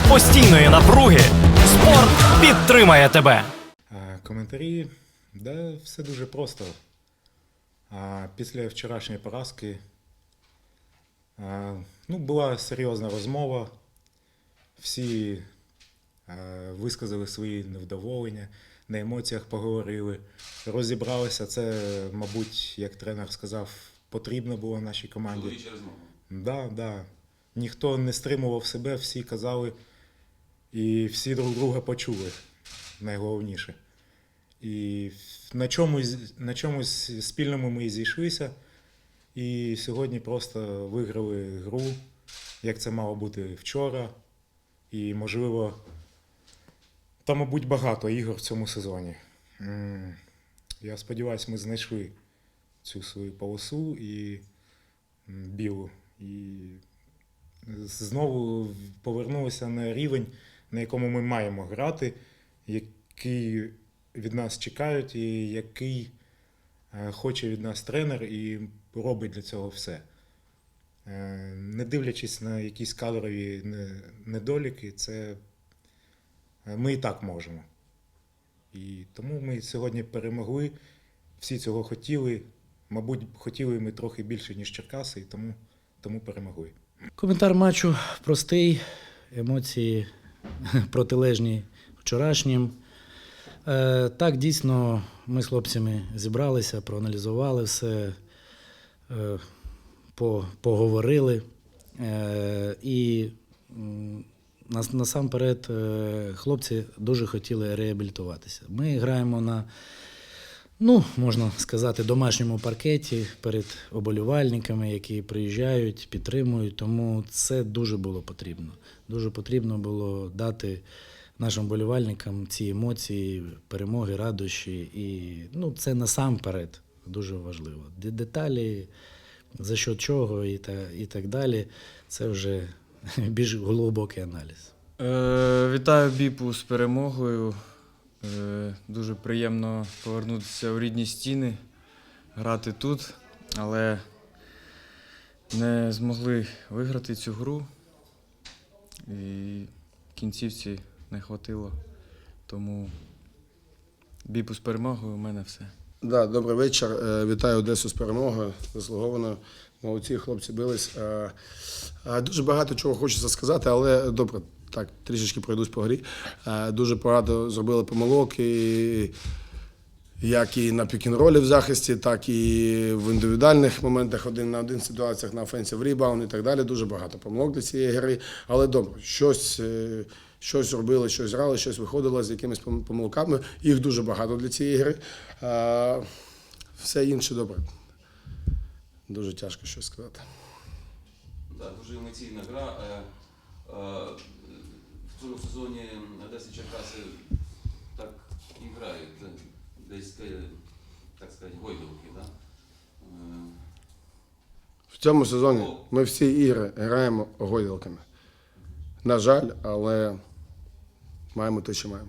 серед постійної напруги спорт підтримає тебе. Коментарі, да, все дуже просто. Після вчорашньої поразки ну, була серйозна розмова. Всі висказали свої невдоволення, на емоціях поговорили, розібралися. Це, мабуть, як тренер сказав, потрібно було нашій команді. Чоловіча розмова. Да, да. Ніхто не стримував себе, всі казали, і всі друг друга почули, найголовніше. І на чомусь, на чомусь спільному ми зійшлися. І сьогодні просто виграли гру, як це мало бути вчора. І, можливо, та, мабуть, багато ігор в цьому сезоні. Я сподіваюся, ми знайшли цю свою полосу і білу. І знову повернулися на рівень, на якому ми маємо грати, який від нас чекають, і який е, хоче від нас тренер і робить для цього все. Е, Не дивлячись на якісь кадрові недоліки, це е, ми і так можемо. І тому ми сьогодні перемогли. Всі цього хотіли. Мабуть, хотіли ми трохи більше, ніж Черкаси, і тому, тому перемогли. Коментар матчу простий, емоції протилежні вчорашнім. Е, так, дійсно, ми з хлопцями зібралися, проаналізували все, е, по, поговорили. Е, і насамперед хлопці дуже хотіли реабілітуватися. Ми граємо на ну, можна сказати, домашньому паркеті перед оболівальниками, які приїжджають, підтримують. Тому це дуже було потрібно. Дуже потрібно було дати нашим болівальникам ці емоції, перемоги, радощі. І ну, це насамперед дуже важливо. Деталі, за що чого і, та, і так далі, це вже більш глибокий аналіз. Е, вітаю Біпу з перемогою. Е, дуже приємно повернутися у рідні стіни, грати тут, але не змогли виграти цю гру. І кінцівці не хватило. Тому Біпу з перемогою у мене все. Да, добрий вечір. Е, Вітаю Одесу з перемогою заслуговано. Молодці хлопці бились. Е, Дуже багато чого хочеться сказати, але добре, так, трішечки пройдусь по грі. Е, Дуже багато зробили помилок. І як і на пікінролі в захисті, так і в індивідуальних моментах один на один ситуаціях на офенсів рібаун і так далі. Дуже багато помилок для цієї гри. Але добре, щось, е, щось робили, щось грали, щось виходило з якимись помилками. Їх дуже багато для цієї гри. Все інше добре. Дуже тяжко щось сказати. Да, дуже емоційна гра. Е, В цьому сезоні Одеси Черкаси так і грають. е, Десь, е, так сказати, гойдалки. Да? В цьому сезоні ми всі ігри граємо гойдалками. На жаль, але маємо те, що маємо.